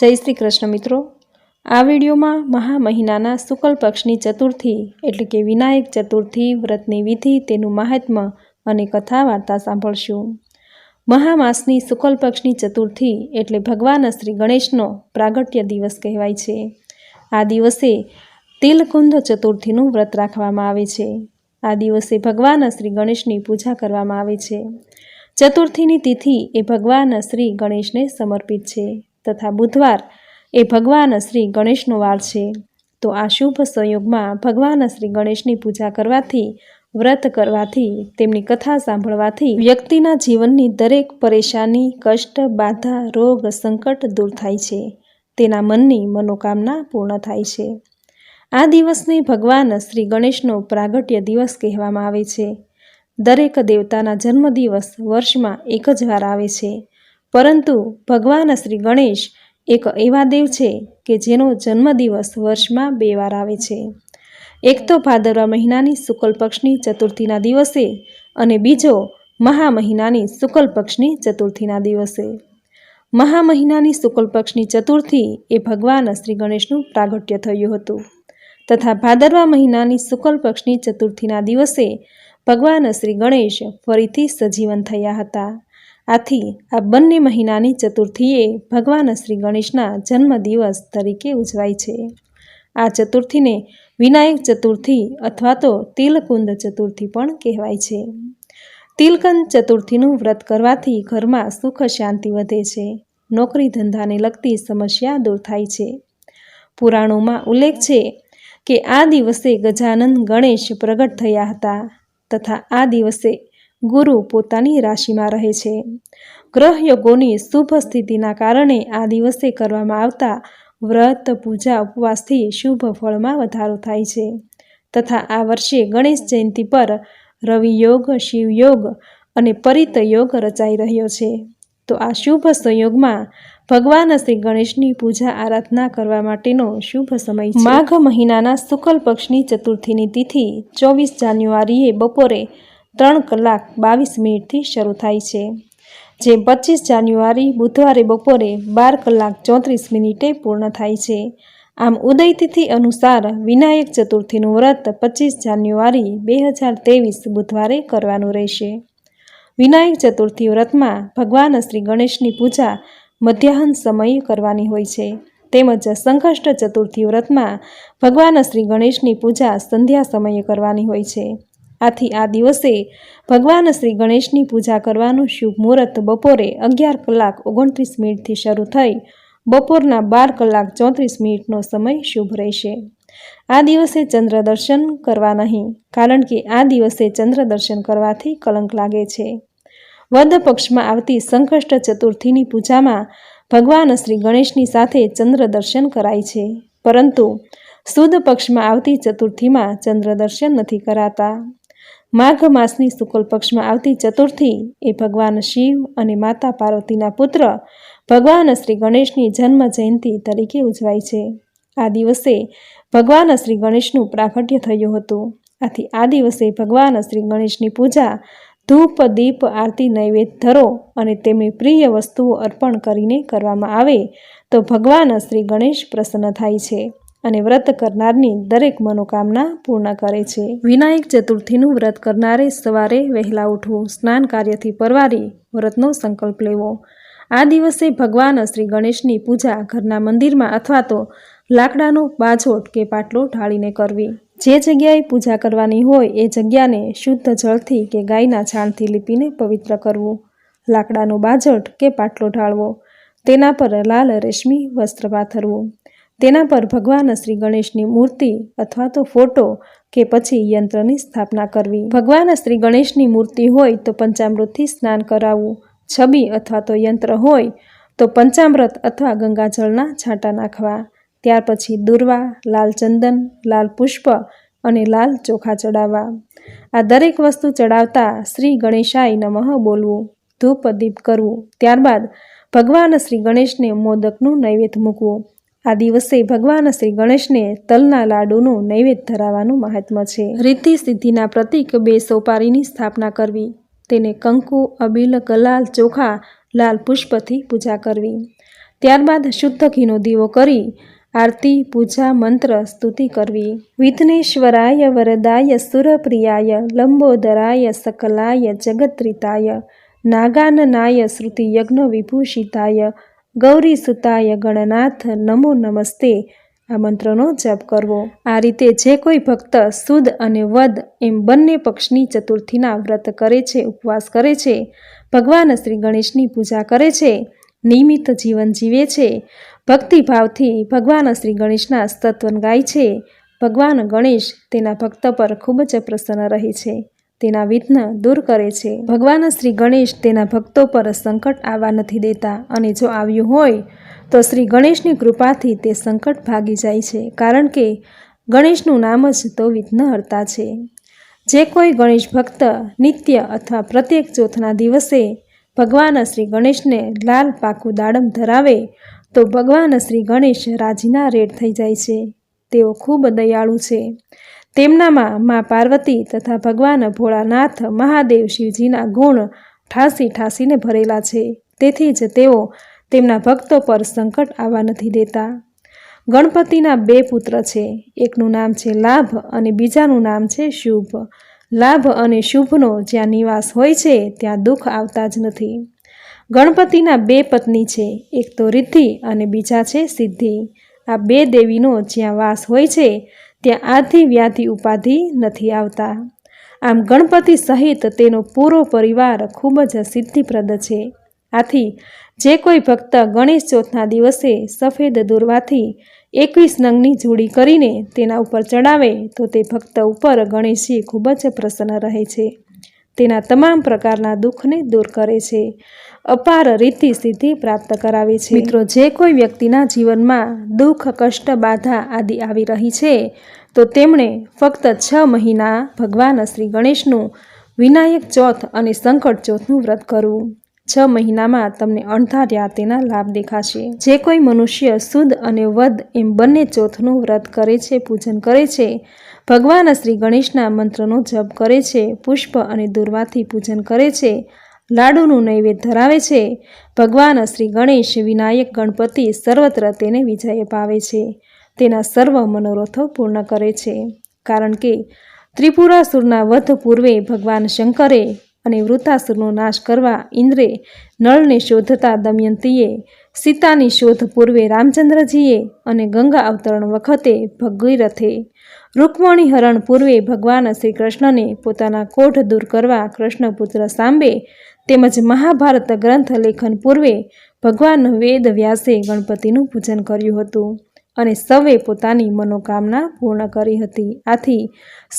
જય શ્રી કૃષ્ણ મિત્રો. આ વિડીયોમાં મહા મહિનાના શુક્લ પક્ષની ચતુર્થી એટલે કે વિનાયક ચતુર્થી, વ્રતની વિધિ, તેનું મહાત્મ્ય અને કથા વાર્તા સાંભળશું. મહામાસની શુક્લ પક્ષની ચતુર્થી એટલે ભગવાન શ્રી ગણેશનો પ્રાગટ્ય દિવસ કહેવાય છે. આ દિવસે તિલકુંદ ચતુર્થીનું વ્રત રાખવામાં આવે છે. આ દિવસે ભગવાન શ્રી ગણેશની પૂજા કરવામાં આવે છે. ચતુર્થીની તિથિ એ ભગવાન શ્રી ગણેશને સમર્પિત છે. તથા બુધવાર એ ભગવાન શ્રી ગણેશનો વાર છે. તો આ શુભ સંયોગમાં ભગવાન શ્રી ગણેશની પૂજા કરવાથી, વ્રત કરવાથી, તેમની કથા સાંભળવાથી, વ્યક્તિના જીવનની દરેક પરેશાની, કષ્ટ, બાધા, રોગ, સંકટ દૂર થાય છે. તેના મનની મનોકામના પૂર્ણ થાય છે. આ દિવસને ભગવાન શ્રી ગણેશનો પ્રાગટ્ય દિવસ કહેવામાં આવે છે. દરેક દેવતાના જન્મદિવસ વર્ષમાં એક જ વાર આવે છે. પરંતુ ભગવાન શ્રી ગણેશ એક એવા દેવ છે કે જેનો જન્મદિવસ વર્ષમાં બે વાર આવે છે. એક તો ભાદરવા મહિનાની શુક્લ પક્ષની ચતુર્થીના દિવસે અને બીજો મહા મહિનાની શુક્લ પક્ષની ચતુર્થીના દિવસે. મહા મહિનાની શુક્લ પક્ષની ચતુર્થી એ ભગવાન શ્રી ગણેશનું પ્રાગટ્ય થયું હતું. તથા ભાદરવા મહિનાની શુક્લ પક્ષની ચતુર્થીના દિવસે ભગવાન શ્રી ગણેશ ફરીથી સજીવન થયા હતા. આથી આ બંને મહિનાની ચતુર્થીએ ભગવાન શ્રી ગણેશના જન્મદિવસ તરીકે ઉજવાય છે. આ ચતુર્થીને વિનાયક ચતુર્થી અથવા તો તિલકુંદ ચતુર્થી પણ કહેવાય છે. તિલકંદ ચતુર્થીનું વ્રત કરવાથી ઘરમાં સુખ શાંતિ વધે છે. નોકરી ધંધાને લગતી સમસ્યા દૂર થાય છે. પુરાણોમાં ઉલ્લેખ છે કે આ દિવસે ગજાનંદ ગણેશ પ્રગટ થયા હતા તથા આ દિવસે ગુરુ પોતાની રાશિમાં રહે છે. ગ્રહયોગોની શુભ સ્થિતિના કારણે આ દિવસે કરવામાં આવતા વ્રત, પૂજા, ઉપવાસથી શુભ ફળમાં વધારો થાય છે. તથા આ વર્ષે ગણેશ જયંતિ પર રવિયોગ શિવયોગ અને પરિત યોગ રચાઈ રહ્યો છે. તો આ શુભ સંયોગમાં ભગવાન શ્રી ગણેશની પૂજા આરાધના કરવા માટેનો શુભ સમય માઘ મહિનાના શુક્લ પક્ષની ચતુર્થીની તિથિ ચોવીસ જાન્યુઆરીએ બપોરે ત્રણ કલાક બાવીસ મિનિટથી શરૂ થાય છે. જે પચીસ જાન્યુઆરી, બુધવારે બપોરે બાર કલાક ચોત્રીસ મિનિટે પૂર્ણ થાય છે. આમ ઉદય તિથિ અનુસાર વિનાયક ચતુર્થીનું વ્રત પચીસ જાન્યુઆરી, બે હજાર ત્રેવીસ બુધવારે કરવાનું રહેશે. વિનાયક ચતુર્થી વ્રતમાં ભગવાન શ્રી ગણેશની પૂજા મધ્યાહન સમયે કરવાની હોય છે. તેમજ સંકષ્ટ ચતુર્થી વ્રતમાં ભગવાન શ્રી ગણેશની પૂજા સંધ્યા સમયે કરવાની હોય છે. આથી આ દિવસે ભગવાન શ્રી ગણેશની પૂજા કરવાનું શુભ મુહૂર્ત બપોરે અગિયાર કલાક ઓગણત્રીસ મિનિટથી શરૂ થઈ, બપોરના બાર કલાક ચોત્રીસ મિનિટનો સમય શુભ રહેશે. આ દિવસે ચંદ્ર દર્શન કરવા નહીં, કારણ કે આ દિવસે ચંદ્ર દર્શન કરવાથી કલંક લાગે છે. વદ પક્ષમાં આવતી સંકષ્ટ ચતુર્થીની પૂજામાં ભગવાન શ્રી ગણેશની સાથે ચંદ્ર દર્શન કરાય છે, પરંતુ સુદ પક્ષમાં આવતી ચતુર્થીમાં ચંદ્ર દર્શન નથી કરાતા. માઘ માસની શુક્લ પક્ષમાં આવતી ચતુર્થી એ ભગવાન શિવ અને માતા પાર્વતીના પુત્ર ભગવાન શ્રી ગણેશની જન્મ જયંતિ તરીકે ઉજવાય છે. આ દિવસે ભગવાન શ્રી ગણેશનું પ્રાગટ્ય થયું હતું. આથી આ દિવસે ભગવાન શ્રી ગણેશની પૂજા ધૂપ, દીપ, આરતી, નૈવેદ્ય, ધરો અને તેમની પ્રિય વસ્તુઓ અર્પણ કરીને કરવામાં આવે તો ભગવાન શ્રી ગણેશ પ્રસન્ન થાય છે. અને વ્રત કરનારની દરેક મનોકામના પૂર્ણ કરે છે. વિનાયક ચતુર્થીનું વ્રત કરનારે સવારે વહેલા ઉઠવું, સ્નાન કાર્યથી પરવારી વ્રતનો સંકલ્પ લેવો. આ દિવસે ભગવાન શ્રી ગણેશની પૂજા ઘરના મંદિરમાં અથવા તો લાકડાનો બાજોટ કે પાટલો ઢાળીને કરવી. જે જગ્યાએ પૂજા કરવાની હોય એ જગ્યાને શુદ્ધ જળથી કે ગાયના છાણથી લીપીને પવિત્ર કરવું. લાકડાનો બાજટ કે પાટલો ઢાળવો. તેના પર લાલ રેશમી વસ્ત્ર પાથરવું. તેના પર ભગવાન શ્રી ગણેશની મૂર્તિ અથવા તો ફોટો કે પછી યંત્રની સ્થાપના કરવી. ભગવાન શ્રી ગણેશની મૂર્તિ હોય તો પંચામૃતથી સ્નાન કરાવવું. છબી અથવા તો યંત્ર હોય તો પંચામૃત અથવા ગંગાજળના છાંટા નાખવા. ત્યાર પછી દુર્વા, લાલ ચંદન, લાલ પુષ્પ અને લાલ ચોખા ચડાવવા. આ દરેક વસ્તુ ચડાવતા શ્રી ગણેશાય નમઃ બોલવું, ધૂપ દીપ કરવું. ત્યારબાદ ભગવાન શ્રી ગણેશને મોદકનું નૈવેદ્ય મૂકવું. આ દિવસે ભગવાન શ્રી ગણેશને તલના લાડુનું નૈવેદ્ય ધરાવવાનું મહાત્મ્ય છે. રીતિ સિદ્ધિના પ્રતીક બે સોપારીની સ્થાપના કરવી, તેને કંકુ, અબીલ ગલાલ ચોખા, લાલ પુષ્પથી પૂજા કરવી. ત્યારબાદ શુદ્ધ ઘીનો દીવો કરી, આરતી, પૂજા, મંત્ર, સ્તુતિ કરવી. વિઘ્નેશ્વરાય વરદાય, સુરપ્રિયાય, લંબોદરાય, સકલાય, જગત્રિતાય, નાગાનનાય શ્રુતિ યજ્ઞ વિભૂષિતાય ગૌરીસુતાય ગણનાથ, નમો નમસ્તે. આ મંત્રનો જપ કરવો. આ રીતે જે કોઈ ભક્ત સુદ અને વદ એમ બંને પક્ષની ચતુર્થીના વ્રત કરે છે, ઉપવાસ કરે છે, ભગવાન શ્રી ગણેશની પૂજા કરે છે, નિયમિત જીવન જીવે છે, ભક્તિભાવથી ભગવાન શ્રી ગણેશના સ્તત્વન ગાય છે, ભગવાન ગણેશ તેના ભક્ત પર ખૂબ જ પ્રસન્ન રહે છે. તેના વિઘ્ન દૂર કરે છે. ભગવાન શ્રી ગણેશ તેના ભક્તો પર સંકટ આવવા નથી દેતા અને જો આવ્યું હોય, તો શ્રી ગણેશની કૃપાથી તે સંકટ ભાગી જાય છે, કારણ કે ગણેશનું નામ જ તો વિઘ્નહર્તા છે. જે કોઈ ગણેશ ભક્ત નિત્ય અથવા પ્રત્યેક ચોથના દિવસે ભગવાન શ્રી ગણેશને લાલ પાકું દાડમ ધરાવે, તો ભગવાન શ્રી ગણેશ રાજીના રેડ થઈ જાય છે. તેઓ ખૂબ દયાળુ છે. તેમનામાં મા પાર્વતી તથા ભગવાન ભોળાનાથ, મહાદેવ, શિવજીના ગુણ ઠાસી ઠાસીને ભરેલા છે. તેથી જ તેઓ તેમના ભક્તો પર સંકટ આવવા નથી દેતા. ગણપતિના બે પુત્ર છે. એકનું નામ છે લાભ અને બીજાનું નામ છે શુભ. લાભ અને શુભનો જ્યાં નિવાસ હોય છે, ત્યાં દુઃખ આવતા જ નથી. ગણપતિના બે પત્ની છે. એક તો રિદ્ધિ અને બીજા છે સિદ્ધિ. આ બે દેવીનો જ્યાં વાસ હોય છે ત્યાં આથી વ્યાધિ ઉપાધિ નથી આવતા. આમ ગણપતિ સહિત તેનો પૂરો પરિવાર ખૂબ જ સિદ્ધિપ્રદ છે. આથી જે કોઈ ભક્ત ગણેશ ચોથના દિવસે સફેદ દોરવાથી એકવીસ નંગની જોડી કરીને તેના ઉપર ચડાવે તો તે ભક્ત ઉપર ગણેશજી ખૂબ જ પ્રસન્ન રહે છે. તેના તમામ પ્રકારના દુઃખને દૂર કરે છે. અપાર રીતિ સિદ્ધિ પ્રાપ્ત કરાવે છે. મિત્રો, જે કોઈ વ્યક્તિના જીવનમાં દુઃખ, કષ્ટ, બાધા આદિ આવી રહી છે, તો તેમણે ફક્ત છ મહિના ભગવાન શ્રી ગણેશનું વિનાયક ચોથ અને સંકટ ચોથનું વ્રત કરવું. છ મહિનામાં તમને અણધાર્યા તેના લાભ દેખાશે. જે કોઈ મનુષ્ય શુદ્ધ અને વધ એમ બંને ચોથનું વ્રત કરે છે, પૂજન કરે છે, ભગવાન શ્રી ગણેશના મંત્રનો જપ કરે છે, પુષ્પ અને દુર્વાથી પૂજન કરે છે, લાડુનું નૈવેદ્ય ધરાવે છે, ભગવાન શ્રી ગણેશ વિનાયક ગણપતિ સર્વત્ર તેને વિજય પાવે છે, તેના સર્વ મનોરથો પૂર્ણ કરે છે. કારણ કે ત્રિપુરાસુરના વધ પૂર્વે ભગવાન શંકરે અને વૃતાસુરનો નાશ કરવા ઇન્દ્રે નળને શોધતા દમયંતીએ સીતાની શોધ પૂર્વે રામચંદ્રજીએ અને ગંગા અવતરણ વખતે ભગીરથે રૂકમણી હરણ પૂર્વે ભગવાન શ્રી કૃષ્ણને પોતાના કોઢ દૂર કરવા કૃષ્ણપુત્ર સાંબે તેમજ મહાભારત ગ્રંથ લેખન પૂર્વે ભગવાન વેદ વ્યાસે ગણપતિનું પૂજન કર્યું હતું. અને સૌએ પોતાની મનોકામના પૂર્ણ કરી હતી. આથી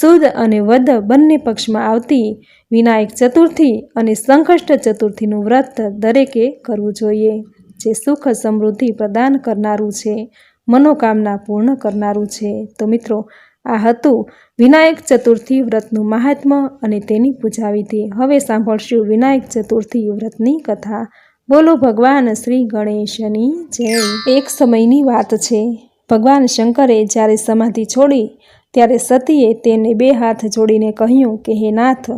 સુદ અને વધ બંને પક્ષમાં આવતી વિનાયક ચતુર્થી અને સંકષ્ટ ચતુર્થીનું વ્રત દરેકે કરવું જોઈએ, જે સુખ સમૃદ્ધિ પ્રદાન કરનારું છે, મનોકામના પૂર્ણ કરનારું છે. તો મિત્રો, આ હતું વિનાયક ચતુર્થી વ્રતનું મહાત્મ્ય અને તેની પૂજા વિધિ. હવે સાંભળશું વિનાયક ચતુર્થી વ્રતની કથા. બોલો ભગવાન શ્રી ગણેશની જય. એક સમયની વાત છે. ભગવાન શંકરે જ્યારે સમાધિ છોડી, ત્યારે સતીએ તેને બે હાથ જોડીને કહ્યું કે, હે નાથ,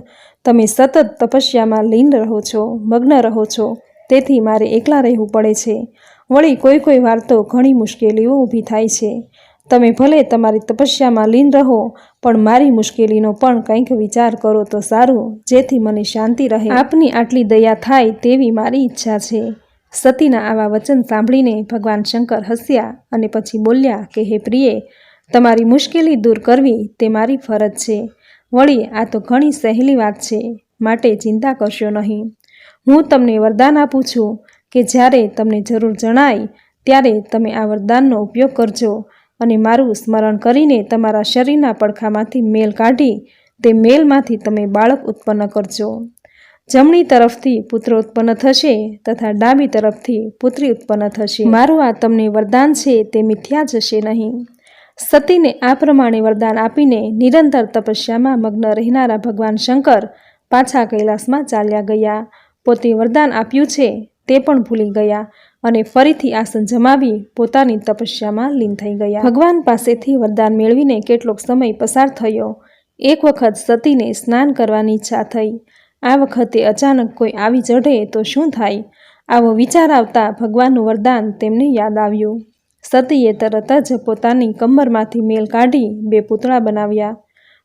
તમે સતત તપસ્યામાં લીન રહો છો, મગ્ન રહો છો, તેથી મારે એકલા રહેવું પડે છે. વળી કોઈ કોઈ વાર તો ઘણી મુશ્કેલીઓ ઊભી થાય છે. તમે ભલે તમારી તપસ્યામાં લીન રહો, પણ મારી મુશ્કેલીનો પણ કંઈક વિચાર કરો તો સારું, જેથી મને શાંતિ રહે. આપની આટલી દયા થાય તેવી મારી ઈચ્છા છે. સતીના આવા વચન સાંભળીને ભગવાન શંકર હસ્યા અને પછી બોલ્યા કે, હે પ્રિયે, તમારી મુશ્કેલી દૂર કરવી તે મારી ફરજ છે. વળી આ તો ઘણી સહેલી વાત છે, માટે ચિંતા કરશો નહીં. હું તમને વરદાન આપું છું કે જ્યારે તમને જરૂર જણાય, ત્યારે તમે આ વરદાનનો ઉપયોગ કરજો અને મારું સ્મરણ કરીને તમારા શરીરના પડખામાંથી મેલ કાઢી, તે મેલમાંથી તમે બાળક ઉત્પન્ન કરજો. જમણી તરફથી પુત્ર ઉત્પન્ન થશે તથા ડાબી તરફથી પુત્રી ઉત્પન્ન થશે. મારું આ તમને વરદાન છે તે મિથ્યા જશે નહીં. સતીને આ પ્રમાણે વરદાન આપીને નિરંતર તપસ્યામાં મગ્ન રહેનારા ભગવાન શંકર પાછા કૈલાસમાં ચાલ્યા ગયા. પોતે વરદાન આપ્યું છે તે પણ ભૂલી ગયા અને ફરીથી આસન જમાવી પોતાની તપસ્યામાં લીન થઈ ગયા. ભગવાન પાસેથી વરદાન મેળવીને કેટલોક સમય પસાર થયો. એક વખત સતીને સ્નાન કરવાની ઈચ્છા થઈ. આ વખતે અચાનક કોઈ આવી ચઢે તો શું થાય? આવો વિચાર આવતા ભગવાનનું વરદાન તેમને યાદ આવ્યું. સતીએ તરત જ પોતાની કમરમાંથી મેલ કાઢી બે પૂતળા બનાવ્યા.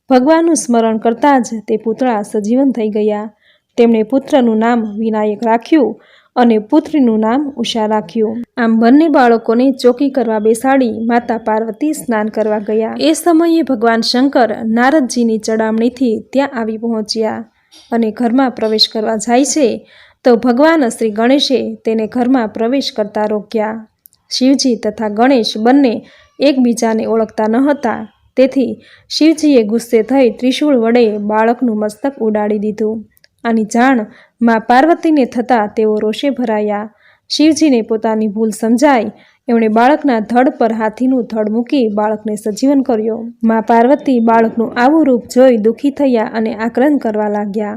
ભગવાનનું સ્મરણ કરતાં જ તે પૂતળા સજીવન થઈ ગયા. તેમણે પુત્રનું નામ વિનાયક રાખ્યું અને પુત્રીનું નામ ઉષા રાખ્યું. આમ બંને બાળકોને ચોકી કરવા બેસાડી માતા પાર્વતી સ્નાન કરવા ગયા. એ સમયે ભગવાન શંકર નારદજીની ચડામણીથી ત્યાં આવી પહોંચ્યા. અને ઘરમાં પ્રવેશ કરવા જાય છે, તો ભગવાન શ્રી ગણેશે તેને ઘરમાં પ્રવેશ કરતા રોક્યા. શિવજી તથા ગણેશ બંને એકબીજાને ઓળખતા ન હતા. તેથી શિવજીએ ગુસ્સે થઈ ત્રિશૂળ વડે બાળકનું મસ્તક ઉડાડી દીધું. આની જાણ મા પાર્વતીને થતાં તેઓ રોષે ભરાયા. શિવજીને પોતાની ભૂલ સમજાય એમણે બાળકના ધડ પર હાથીનું ધડ મૂકી બાળકને સજીવન કર્યો. મા પાર્વતી બાળકનું આવું રૂપ જોઈ દુઃખી થયા અને આક્રંદ કરવા લાગ્યા.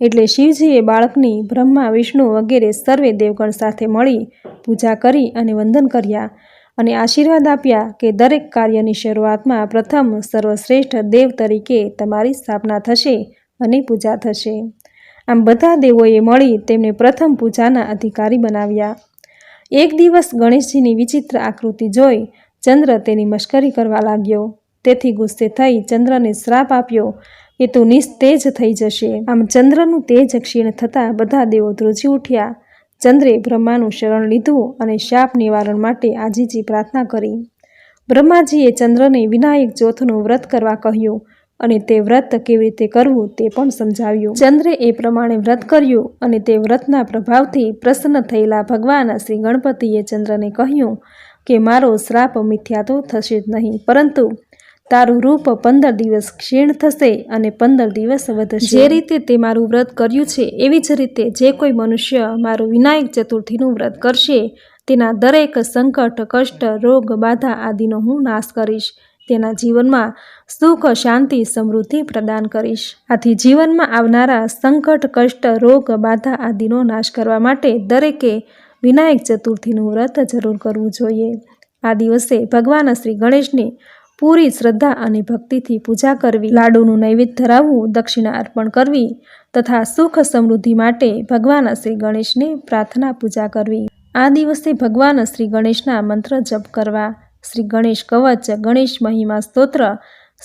એટલે શિવજીએ બાળકની બ્રહ્મા, વિષ્ણુ વગેરે સર્વે દેવગણ સાથે મળી પૂજા કરી અને વંદન કર્યા અને આશીર્વાદ આપ્યા કે દરેક કાર્યની શરૂઆતમાં પ્રથમ સર્વશ્રેષ્ઠ દેવ તરીકે તમારી સ્થાપના થશે અને પૂજા થશે. આમ બધા દેવોએ મળી તેમને પ્રથમ પૂજાના અધિકારી બનાવ્યા. એક દિવસ ગણેશજીની વિચિત્ર આકૃતિ જોઈ ચંદ્ર તેની મશ્કરી કરવા લાગ્યો. તેથી ગુસ્સે થઈ ચંદ્રને શ્રાપ આપ્યો કે તું નિસ્તેજ થઈ જશે. આમ ચંદ્રનું તેજ ક્ષીણ થતાં બધા દેવો ધ્રુજી ઉઠ્યા. ચંદ્રે બ્રહ્માનું શરણ લીધું અને શાપ નિવારણ માટે આજીજી પ્રાર્થના કરી. બ્રહ્માજીએ ચંદ્રને વિનાયક ચોથનું વ્રત કરવા કહ્યું. અને તે વ્રત કેવી રીતે કરવું તે પણ સમજાવ્યું. ચંદ્રે એ પ્રમાણે વ્રત કર્યું અને તે વ્રતના પ્રભાવથી પ્રસન્ન થયેલા ભગવાન શ્રી ગણપતિએ ચંદ્રને કહ્યું કે, મારો શ્રાપ મિથ્યા તો થશે જ નહીં, પરંતુ તારું રૂપ પંદર દિવસ ક્ષીણ થશે અને પંદર દિવસ વધશે. જે રીતે તે મારું વ્રત કર્યું છે, એવી જ રીતે જે કોઈ મનુષ્ય મારું વિનાયક ચતુર્થીનું વ્રત કરશે, તેના દરેક સંકટ, કષ્ટ, રોગ, બાધા આદિનો હું નાશ કરીશ. તેના જીવનમાં સુખ, શાંતિ, સમૃદ્ધિ પ્રદાન કરીશ. આથી જીવનમાં આવનારા સંકટ, કષ્ટ, રોગ, બાધા આદિનો નાશ કરવા માટે દરેકે વિનાયક ચતુર્થીનું વ્રત જરૂર કરવું જોઈએ. આ દિવસે ભગવાન શ્રી ગણેશને પૂરી શ્રદ્ધા અને ભક્તિથી પૂજા કરવી, લાડુનું નૈવેદ્ય ધરાવવું, દક્ષિણા અર્પણ કરવી તથા સુખ સમૃદ્ધિ માટે ભગવાન શ્રી ગણેશને પ્રાર્થના પૂજા કરવી. આ દિવસે ભગવાન શ્રી ગણેશના મંત્ર જપ કરવા શ્રી ગણેશ કવચ, ગણેશ મહિમા સ્તોત્ર,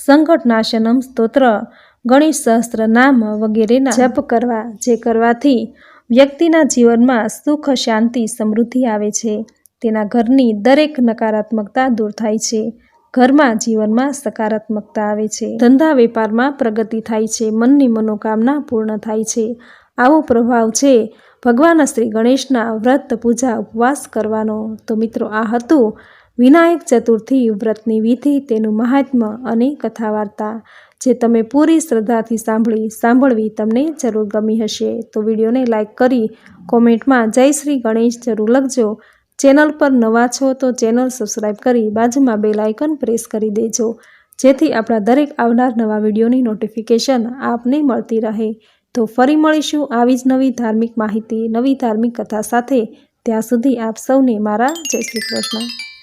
સંકટનાશનમ સ્તોત્ર, ગણેશ સહસ્ત્ર નામ વગેરેના જપ કરવા, જે કરવાથી વ્યક્તિના જીવનમાં સુખ, શાંતિ, સમૃદ્ધિ આવે છે. તેના ઘરની દરેક નકારાત્મકતા દૂર થાય છે. ઘરમાં જીવનમાં સકારાત્મકતા આવે છે. ધંધા વેપારમાં પ્રગતિ થાય છે. મનની મનોકામના પૂર્ણ થાય છે. આવો પ્રભાવ છે ભગવાન શ્રી ગણેશના વ્રત પૂજા ઉપવાસ કરવાનો. તો મિત્રો, આ હતું વિનાયક ચતુર્થી વ્રતની વિધિ, તેનું મહાત્મ્ય અને કથા વાર્તા જે તમે પૂરી શ્રદ્ધાથી સાંભળી, સાંભળવી તમને જરૂર ગમી હશે. તો વિડીયોને લાઇક કરી કોમેન્ટમાં જય શ્રી ગણેશ જરૂર લખજો. ચેનલ પર નવા છો તો ચેનલ સબસ્ક્રાઈબ કરી બાજુમાં બેલ આઇકન પ્રેસ કરી દેજો. જેથી આપણા દરેક આવનાર નવા વિડીયોની નોટિફિકેશન આપને મળતી રહે. તો ફરી મળીશું આવી જ નવી ધાર્મિક માહિતી, નવી ધાર્મિક કથા સાથે. ત્યાં સુધી આપ સૌને મારા જય શ્રી કૃષ્ણ.